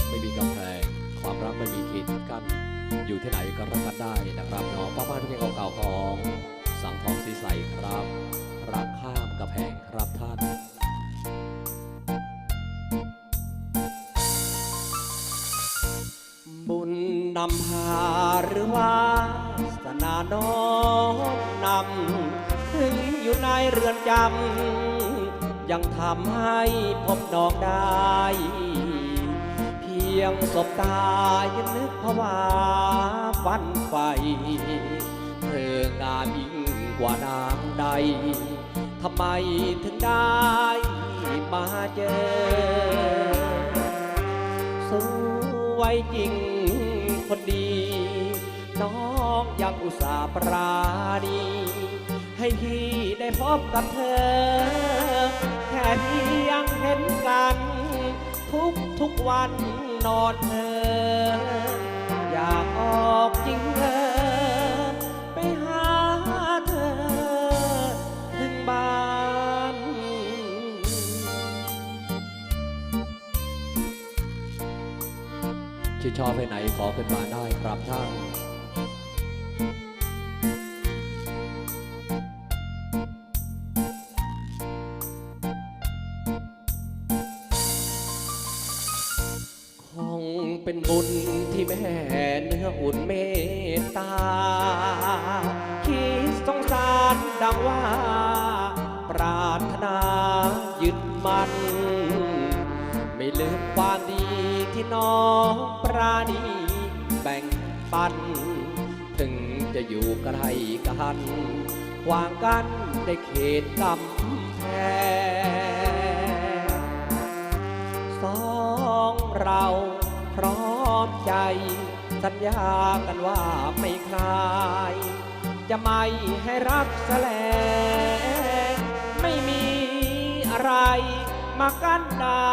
กไม่มีกำแพงความรักไม่มีขีดกั้นอยู่ที่ไหนก็รักกันได้นะครับเน้องป้าบ้านที่เพลงเก่าๆของสังทองสีใสครับ รักข้ามกำแพงครับท่านบุญนำพาหรือว่าสนาน้อมนำถึงอยู่ในเรือนจำยังทำให้พบน้องได้ ยงสบตายังนึกภาวาฝันไฟ เธองามยิ่งกว่านางใด ทำไมถึงได้มาเจอ สวยจริงคนดี น้องยังอุตส่าห์ปราณี ให้พี่ได้พบกับเธอ แค่เพียงเห็นกัน ทุกทุกวัน นอนเธอ อยากออกจริงเธอ ไปหาเธอ ถึงบ้าน ชื่นชอบไปไหนขอขึ้นมาได้ครับท่าน เป็นบุญที่แม่เนื้ออุ่นเมตตา คิดสงสารดังว่า ปรารถนายึดมันไม่ลืมความดีที่น้องปราณีแบ่งปัน ถึงจะอยู่ใกล้กันวางกันในเขตกำแพง สัญญากันว่าไม่คลาย จะไม่ให้รักแสลงไม่มีอะไร มากั้นได้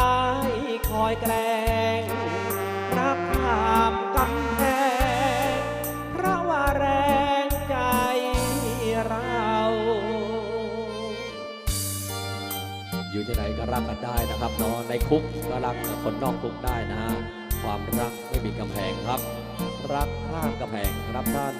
คอยแกล้งรักขามกำแพงเพราะว่าแรงใจเรา อยู่ที่ไหนก็รักกันได้นะครับน้อนในคุกก็รักกับคนนอกคุกได้นะฮะ ความรักไม่มีกำแพงครับ รักข้ามกำแพงครับท่าน